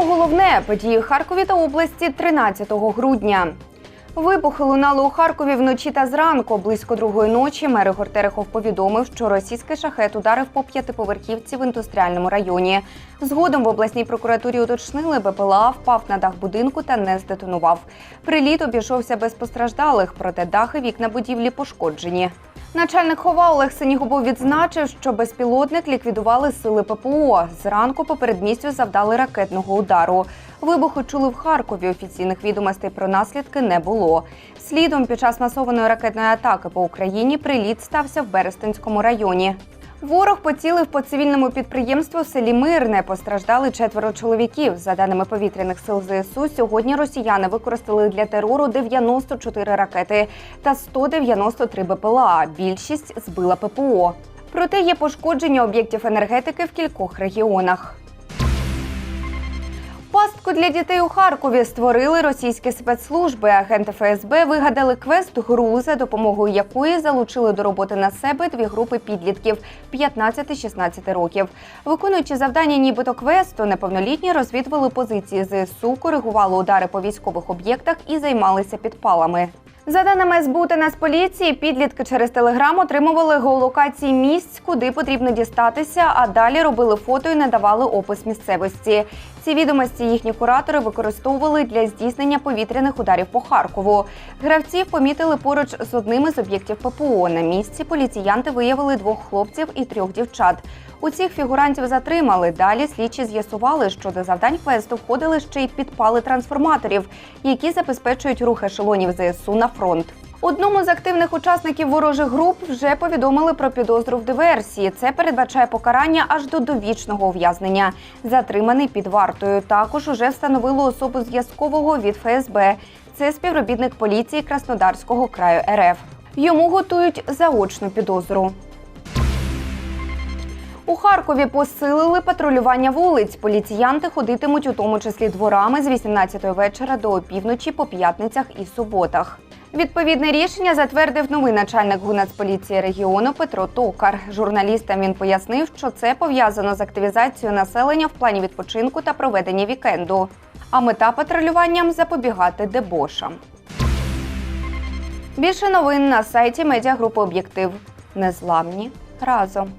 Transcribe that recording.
про головне події в Харкові та області 13 грудня. Вибухи лунали у Харкові вночі та зранку. Близько другої ночі мер Ігор Терехов повідомив, що російський шахет ударив по п'ятиповерхівці в індустріальному районі. Згодом в обласній прокуратурі уточнили, БПЛА впав на дах будинку та не здетонував. Приліт обійшовся без постраждалих, проте дахи вікна будівлі пошкоджені. Начальник хова Олег Синігубов відзначив, що безпілотник ліквідували сили ППО. Зранку по передмістю завдали ракетного удару. Вибухи чули в Харкові. Офіційних відомостей про наслідки не було. Слідом під час масованої ракетної атаки по Україні приліт стався в Берестинському районі. Ворог поцілив по цивільному підприємству в селі Мирне. Постраждали четверо чоловіків. За даними повітряних сил ЗСУ, сьогодні росіяни використали для терору 94 ракети та 193 БПЛА. Більшість збила ППО. Проте є пошкодження об'єктів енергетики в кількох регіонах. Пастку для дітей у Харкові створили російські спецслужби. Агенти ФСБ вигадали квест гру, за допомогою якої залучили до роботи на себе дві групи підлітків 15-16 років. Виконуючи завдання, нібито квесту, неповнолітні розвідували позиції ЗСУ, коригували удари по військових об'єктах і займалися підпалами. За даними СБУ та Нацполіції, підлітки через телеграм отримували геолокації місць, куди потрібно дістатися, а далі робили фото і надавали опис місцевості. Ці відомості їхні куратори використовували для здійснення повітряних ударів по Харкову. Гравців помітили поруч з одним із об'єктів ППО. На місці поліціянти виявили двох хлопців і трьох дівчат. Усіх фігурантів затримали. Далі слідчі з'ясували, що до завдань квесту входили ще й підпали трансформаторів, які забезпечують рух ешелонів ЗСУ на фронт. Одному з активних учасників ворожих груп вже повідомили про підозру в диверсії. Це передбачає покарання аж до довічного ув'язнення. Затриманий під вартою. Також уже встановили особу зв'язкового від ФСБ. Це співробітник поліції Краснодарського краю РФ. Йому готують заочну підозру. У Харкові посилили патрулювання вулиць. Поліціянти ходитимуть у тому числі дворами з 18 вечора до опівночі по п'ятницях і суботах. Відповідне рішення затвердив новий начальник Гунацполіції регіону Петро Токар. Журналістам він пояснив, що це пов'язано з активізацією населення в плані відпочинку та проведення вікенду. А мета патрулюванням запобігати дебошам. Більше новин на сайті медіагрупи Об'єктив. Незламні разом.